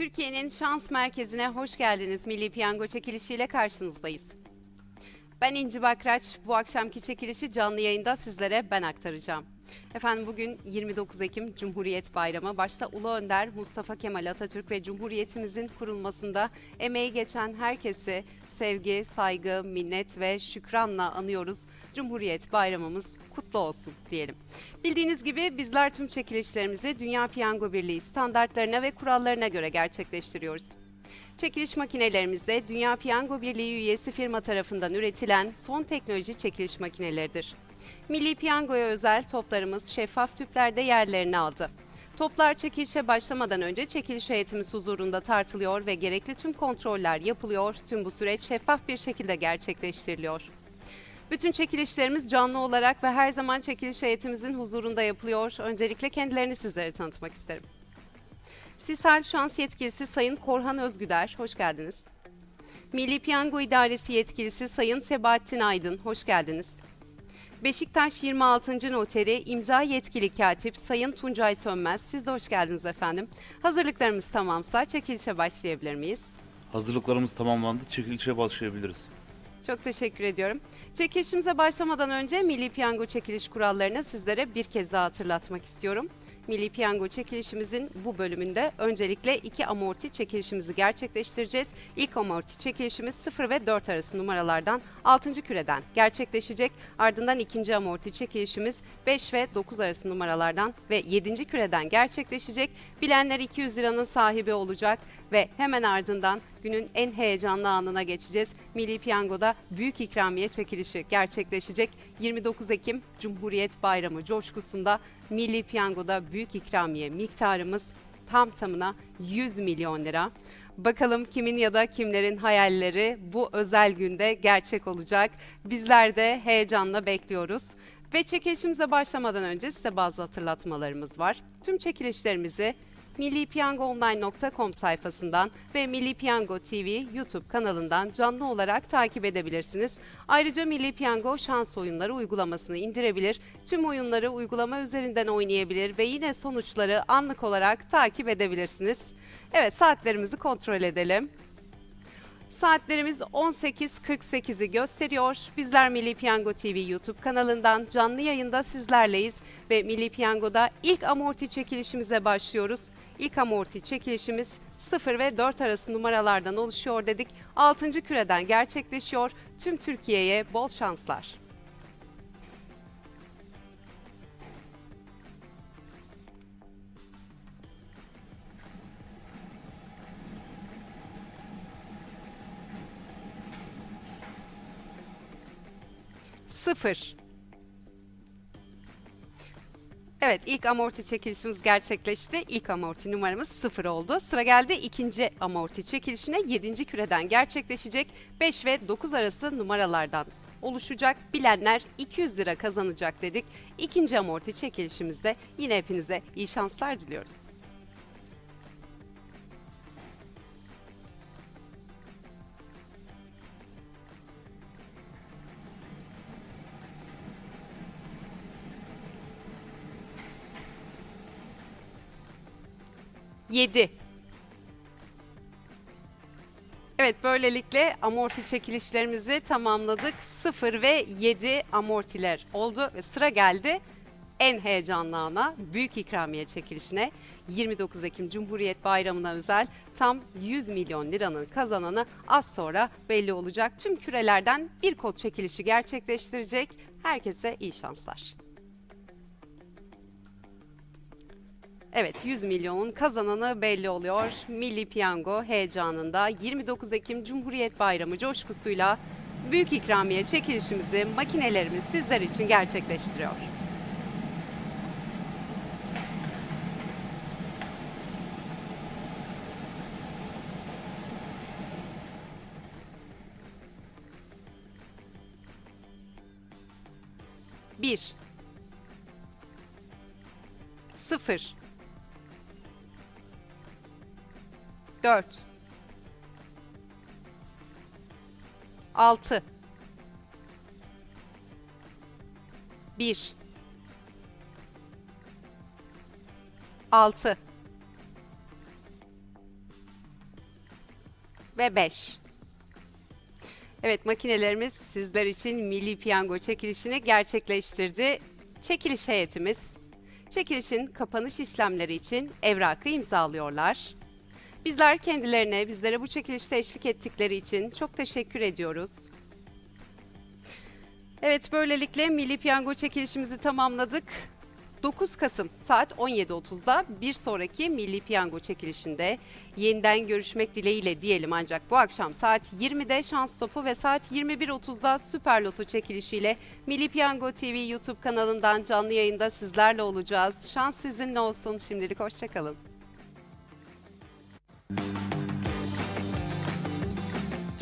Türkiye'nin şans merkezine hoş geldiniz. Milli Piyango çekilişiyle karşınızdayız. Ben İnci Bakraç. Bu akşamki çekilişi canlı yayında sizlere ben aktaracağım. Efendim bugün 29 Ekim Cumhuriyet Bayramı. Başta Ulu Önder Mustafa Kemal Atatürk ve Cumhuriyetimizin kurulmasında emeği geçen herkesi sevgi, saygı, minnet ve şükranla anıyoruz. Cumhuriyet Bayramımız kutlu olsun diyelim. Bildiğiniz gibi bizler tüm çekilişlerimizi Dünya Piyango Birliği standartlarına ve kurallarına göre gerçekleştiriyoruz. Çekiliş makinelerimizde Dünya Piyango Birliği üyesi firma tarafından üretilen son teknoloji çekiliş makineleridir. Milli Piyango'ya özel toplarımız şeffaf tüplerde yerlerini aldı. Toplar çekilişe başlamadan önce çekiliş heyetimiz huzurunda tartılıyor ve gerekli tüm kontroller yapılıyor. Tüm bu süreç şeffaf bir şekilde gerçekleştiriliyor. Bütün çekilişlerimiz canlı olarak ve her zaman çekiliş heyetimizin huzurunda yapılıyor. Öncelikle kendilerini sizlere tanıtmak isterim. Sisal Şans Yetkilisi Sayın Korhan Özgüder, hoş geldiniz. Milli Piyango İdaresi Yetkilisi Sayın Sebahattin Aydın, hoş geldiniz. Beşiktaş 26. Noteri İmza Yetkili Katip Sayın Tuncay Sönmez, siz de hoş geldiniz efendim. Hazırlıklarımız tamamsa çekilişe başlayabilir miyiz? Hazırlıklarımız tamamlandı. Çekilişe başlayabiliriz. Çok teşekkür ediyorum. Çekilişimize başlamadan önce Milli Piyango çekiliş kurallarını sizlere bir kez daha hatırlatmak istiyorum. Milli Piyango çekilişimizin bu bölümünde öncelikle iki amorti çekilişimizi gerçekleştireceğiz. İlk amorti çekilişimiz 0 ve 4 arası numaralardan 6. küreden gerçekleşecek. Ardından ikinci amorti çekilişimiz 5 ve 9 arası numaralardan ve 7. küreden gerçekleşecek. Bilenler 200 liranın sahibi olacak ve hemen ardından günün en heyecanlı anına geçeceğiz. Milli Piyango'da büyük ikramiye çekilişi gerçekleşecek. 29 Ekim Cumhuriyet Bayramı coşkusunda Milli Piyango'da büyük ikramiye miktarımız tam tamına 100 milyon lira. Bakalım kimin ya da kimlerin hayalleri bu özel günde gerçek olacak. Bizler de heyecanla bekliyoruz. Ve çekilişimize başlamadan önce size bazı hatırlatmalarımız var. Tüm çekilişlerimizi millipiyangoonline.com sayfasından ve Milli Piyango TV YouTube kanalından canlı olarak takip edebilirsiniz. Ayrıca Milli Piyango şans oyunları uygulamasını indirebilir, tüm oyunları uygulama üzerinden oynayabilir ve yine sonuçları anlık olarak takip edebilirsiniz. Evet saatlerimizi kontrol edelim. Saatlerimiz 18.48'i gösteriyor. Bizler Milli Piyango TV YouTube kanalından canlı yayında sizlerleyiz ve Milli Piyango'da ilk amorti çekilişimize başlıyoruz. İlk amorti çekilişimiz 0 ve 4 arası numaralardan oluşuyor dedik. 6. küreden gerçekleşiyor. Tüm Türkiye'ye bol şanslar. Sıfır. Evet ilk amorti çekilişimiz gerçekleşti. İlk amorti numaramız sıfır oldu. Sıra geldi ikinci amorti çekilişine 7. küreden gerçekleşecek 5 ve 9 arası numaralardan oluşacak. Bilenler 200 lira kazanacak dedik. İkinci amorti çekilişimizde yine hepinize iyi şanslar diliyoruz. Yedi. Evet böylelikle amorti çekilişlerimizi tamamladık. 0 ve 7 amortiler oldu ve sıra geldi en heyecanlı ana büyük ikramiye çekilişine 29 Ekim Cumhuriyet Bayramı'na özel tam 100 milyon liranın kazananı az sonra belli olacak. Tüm kürelerden bir kod çekilişi gerçekleştirecek. Herkese iyi şanslar. Evet 100 milyonun kazananı belli oluyor. Milli Piyango heyecanında 29 Ekim Cumhuriyet Bayramı coşkusuyla büyük ikramiye çekilişimizi makinelerimiz sizler için gerçekleştiriyor. Bir. Sıfır. Dört. Altı. Bir. Altı. ve 5. Evet makinelerimiz sizler için Milli Piyango çekilişini gerçekleştirdi. Çekiliş heyetimiz çekilişin kapanış işlemleri için evrakı imzalıyorlar. Bizler kendilerine, bizlere bu çekilişte eşlik ettikleri için çok teşekkür ediyoruz. Evet böylelikle Milli Piyango çekilişimizi tamamladık. 9 Kasım saat 17.30'da bir sonraki Milli Piyango çekilişinde yeniden görüşmek dileğiyle diyelim ancak bu akşam saat 20'de şans topu ve saat 21.30'da Süper Loto çekilişiyle Milli Piyango TV YouTube kanalından canlı yayında sizlerle olacağız. Şans sizinle olsun. Şimdilik hoşçakalın.